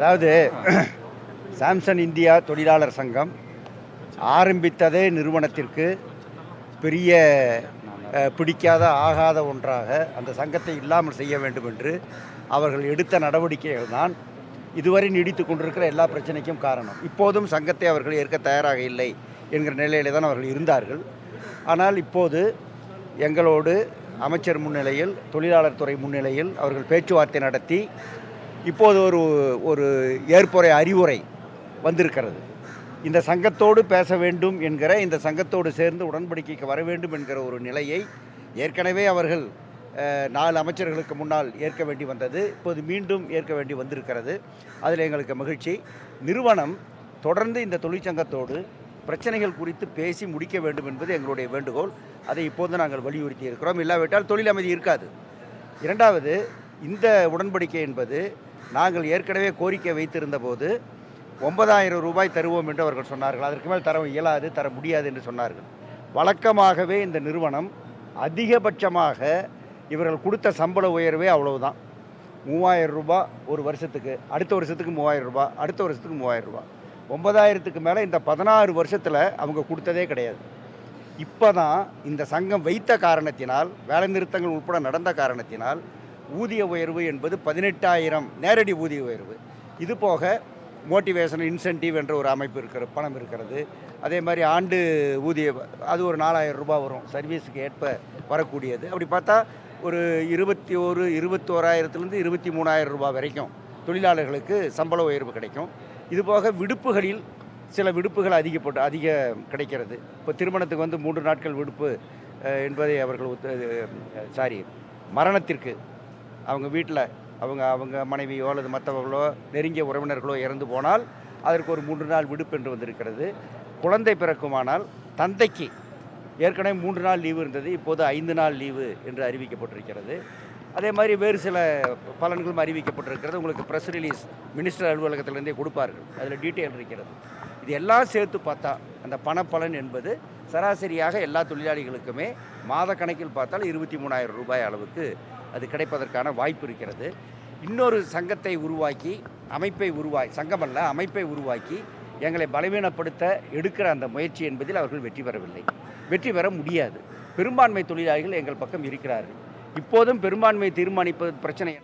அதாவது Samsung India தொழிலாளர் சங்கம் ஆரம்பித்ததே நிறுவனத்திற்கு பெரிய பிடிக்காத ஆகாத ஒன்றாக அந்த சங்கத்தை இல்லாமல் செய்ய வேண்டும் என்று அவர்கள் எடுத்த நடவடிக்கைகள் தான் இதுவரை நீடித்து கொண்டிருக்கிற எல்லா பிரச்சனைக்கும் காரணம். இப்போதும் சங்கத்தை அவர்கள் ஏற்க தயாராக இல்லை என்கிற நிலையில தான் அவர்கள் இருந்தார்கள். ஆனால் இப்போது எங்களோடு அமைச்சர் முன்னிலையில் தொழிலாளர் துறை முன்னிலையில் அவர்கள் பேச்சுவார்த்தை நடத்தி இப்போது ஒரு ஒரு ஏற்புரை அறிவுரை வந்திருக்கிறது. இந்த சங்கத்தோடு பேச வேண்டும் என்கிற இந்த சங்கத்தோடு சேர்ந்து உடன்படிக்கைக்கு வர வேண்டும் என்கிற ஒரு நிலையை ஏற்கனவே அவர்கள் நாலு அமைச்சர்களுக்கு முன்னால் ஏற்க வேண்டி வந்தது. இப்போது மீண்டும் ஏற்க வேண்டி வந்திருக்கிறது. அதில் எங்களுக்கு மகிழ்ச்சி. நிறுவனம் தொடர்ந்து இந்த தொழிற்சங்கத்தோடு பிரச்சனைகள் குறித்து பேசி முடிக்க வேண்டும் என்பது எங்களுடைய வேண்டுகோள். அதை இப்போது நாங்கள் வலியுறுத்தி இருக்கிறோம். இல்லாவிட்டால் தொழில் அமைதி இருக்காது. இரண்டாவது இந்த உடன்படிக்கை என்பது நாங்கள் ஏற்கனவே கோரிக்கை வைத்திருந்த போது ஒன்பதாயிரம் ரூபாய் தருவோம் என்று அவர்கள் சொன்னார்கள். அதற்கு மேல் தர இயலாது தர முடியாது என்று சொன்னார்கள். வழக்கமாகவே இந்த நிறுவனம் அதிகபட்சமாக இவர்கள் கொடுத்த சம்பள உயர்வே அவ்வளவுதான். மூவாயிரம் ரூபாய் ஒரு வருஷத்துக்கு அடுத்த வருஷத்துக்கு மூவாயிரம் ரூபாய் அடுத்த வருஷத்துக்கு மூவாயிரம் ரூபாய். ஒன்பதாயிரத்துக்கு மேலே இந்த பதினாறு வருஷத்தில் அவங்க கொடுத்ததே கிடையாது. இப்போ தான் இந்த சங்கம் வைத்த காரணத்தினால் வேலை நிறுத்தங்கள் உட்பட நடந்த காரணத்தினால் ஊதிய உயர்வு என்பது பதினெட்டாயிரம் நேரடி ஊதிய உயர்வு. இது போக மோட்டிவேஷன் இன்சென்டிவ் என்ற ஒரு அமைப்பு இருக்கிற பணம் இருக்கிறது. அதே மாதிரி ஆண்டு ஊதிய அது ஒரு நாலாயிரம் ரூபாய் வரும். சர்வீஸுக்கு ஏற்ப வரக்கூடியது. அப்படி பார்த்தா ஒரு இருபத்தி ஒரு இருபத்தோராயிரத்துலேருந்து இருபத்தி மூணாயிரம் ரூபாய் வரைக்கும் தொழிலாளர்களுக்கு சம்பள உயர்வு கிடைக்கும். இது போக விடுப்புகளில் சில விடுப்புகள் அதிகப்பட்டு அதிக கிடைக்கிறது. இப்போ திருமணத்துக்கு வந்து மூன்று நாட்கள் விடுப்பு என்பதை அவர்கள் சாரி மரணத்திற்கு அவங்க வீட்டில் அவங்க அவங்க மனைவியோ அல்லது மற்றவர்களோ நெருங்கிய உறவினர்களோ இறந்து போனால் அதற்கு ஒரு மூன்று நாள் விடுப்பு என்று வந்திருக்கிறது. குழந்தை பிறக்குமானால் தந்தைக்கு ஏற்கனவே மூன்று நாள் லீவு இருந்தது இப்போது ஐந்து நாள் லீவு என்று அறிவிக்கப்பட்டிருக்கிறது. அதே மாதிரி வேறு சில பலன்களும் அறிவிக்கப்பட்டிருக்கிறது. உங்களுக்கு ப்ரெஸ் ரிலீஸ் மினிஸ்டர் அலுவலகத்திலேருந்தே கொடுப்பார்கள். அதில் டீட்டெயில் இருக்கிறது. இது எல்லாம் சேர்த்து பார்த்தா அந்த பணப்பலன் என்பது சராசரியாக எல்லா தொழிலாளிகளுக்குமே மாத கணக்கில் பார்த்தால் இருபத்தி மூணாயிரம் ரூபாய் அளவுக்கு அது கிடைப்பதற்கான வாய்ப்பு இருக்கிறது. இன்னொரு சங்கத்தை உருவாக்கி அமைப்பை உருவாக்கி சங்கமல்ல அமைப்பை உருவாக்கி எங்களை பலவீனப்படுத்த எடுக்கிற அந்த முயற்சி என்பதில் அவர்கள் வெற்றி பெறவில்லை. வெற்றி பெற முடியாது. பெரும்பான்மை தொழிலாளிகள் எங்கள் பக்கம் இருக்கிறார்கள். இப்போதும் பெரும்பான்மை தீர்மானிப்பது பிரச்சனை.